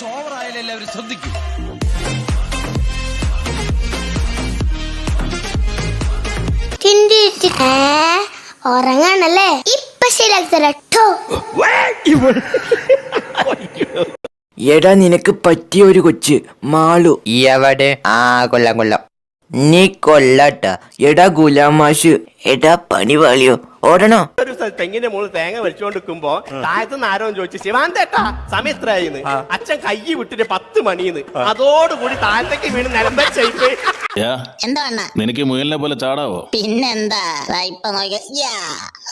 കുറച്ച് ഓവറായാലും എല്ലാവരും ശ്രദ്ധിക്കും ഉറങ്ങാണല്ലേ? ഇപ്പൊ ശരിയാക്കി തരട്ടോ എടാ നിനക്ക് പറ്റിയ ഒരു കൊച്ച് മാളു. എവിടെ? ആ കൊല്ലാം കൊല്ലാം നീ കൊല്ലട്ട എടാ ഗുലാമാഷ് എടാ പണിവാളിയോ. ഓടണോ? ഒരു സ്ഥലത്ത് തെങ്ങിന്റെ മുകളിൽ തേങ്ങ വലിച്ചുകൊണ്ടിരിക്കുമ്പോ താഴത്തുനിന്ന് ആരോ ചോദിച്ചു ശിവാന്തേട്ടാ സമയം എത്രയായിന്ന്? അച്ഛൻ കൈ വിട്ടിട്ട് പത്ത് മണിന്ന്. അതോടുകൂടി താഴത്തേക്ക് വീണ് നിലമ്പ യാ. എന്താ അണ്ണ? നിനക്ക് മുയലിനെ പോലെ ചാടാവോ? പിന്നെന്താ? ദാ ഇപ്പൊ നോക്കിയ യാ.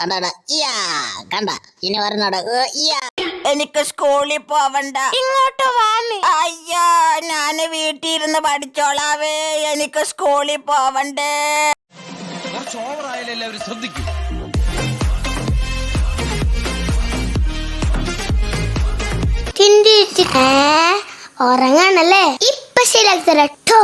കണ്ടാ യാ. കണ്ട? ഇനി പറഞ്ഞോടാ യാ. എനിക്ക് സ്കൂളിൽ പോവണ്ട. ഇങ്ങോട്ട് വാന്ന് അയ്യോ ഞാൻ വീട്ടിൽ ഇരുന്ന് പഠിച്ചോളാവേ. എനിക്ക് സ്കൂളിൽ പോവണ്ടേ. കുറച്ച് ഓവറായാലും എല്ലാവരും ശ്രദ്ധിക്കും. ഉറങ്ങാണല്ലേ? ഇപ്പൊ ശരിയാക്കി തരട്ടോ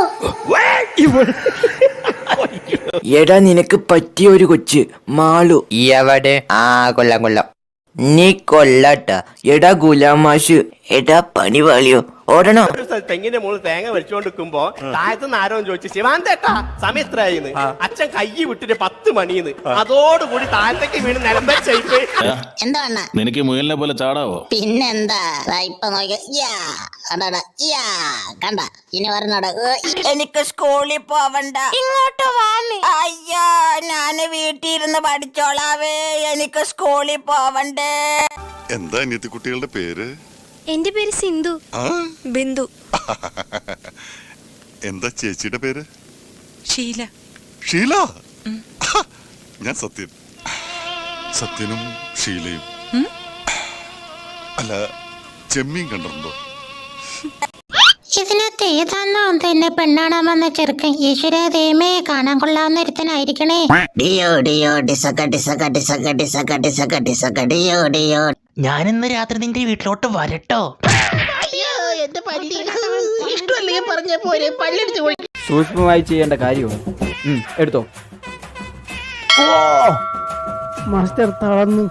എടാ നിനക്ക് പറ്റിയ ഒരു കൊച്ച് മാളു. എവിടെ? ആ കൊല്ലം കൊല്ലം നീ കൊല്ലട്ട എടാ ഗുലാമാഷ് എടാ പണിവാളിയോ. ഓടണോ? തെങ്ങിന്റെ മുകളിൽ തേങ്ങ വലിച്ചുകൊണ്ടിരിക്കുമ്പോ താഴത്തുനിന്ന് ആരോ ചോദിച്ചു ശിവാന്തേട്ടാ സമയത്രായിന്ന് അച്ഛൻ കൈ വിട്ടിട്ട് പത്ത് മണിന്ന്. അതോടുകൂടി താഴത്തേക്ക് വീണ് നിലമ്പ യാ എന്താ അണ്ണ നിനക്ക് മുയലിനെ പോലെ ചാടാവോ? പിന്നെന്താ? ഇപ്പൊ കണ്ടാ. ഇനി പറഞ്ഞോട എനിക്ക് സ്കൂളിൽ പോവണ്ട. ഇങ്ങോട്ട് വാന്ന് അയ്യോ ഞാൻ വീട്ടിലിരുന്ന് പഠിച്ചോളാവേ. എനിക്ക് സ്കൂളിൽ പോവണ്ടേ. എന്താ അനിയത്തി കുട്ടികളുടെ പേര്? എന്റെ പേര് സിന്ധു. ആ? ബിന്ദു. എന്താ ചേച്ചിയുടെ പേര്? ഷീല. ഷീല? ഞാൻ സത്യൻ. സത്യനും ഷീലയും. അല്ല ചെമ്മീൻ കണ്ടിട്ടുണ്ടോ? ഇതിനകത്ത് ഏതാണോ തന്നെ പെണ്ണാണാൻ വന്ന ചെറുക്കൻ? ഈശ്വര ദൈവമേ കാണാൻ കൊള്ളാവുന്ന ഒരുത്തനായിരിക്കണേ. ഡിയോ ഡിയോ ഡിസക ഡിസക ഡിസക ഡിസക ഡിസക ഡിസക ഡിയോ ഡിയോ. ഞാനിന്ന് രാത്രി നിന്റെ വീട്ടിലോട്ട് വരട്ടോ. സൂക്ഷ്മമായി ചെയ്യേണ്ട കാര്യവും എടുത്തോ. ഓ മാസ്റ്റർ തളർന്നു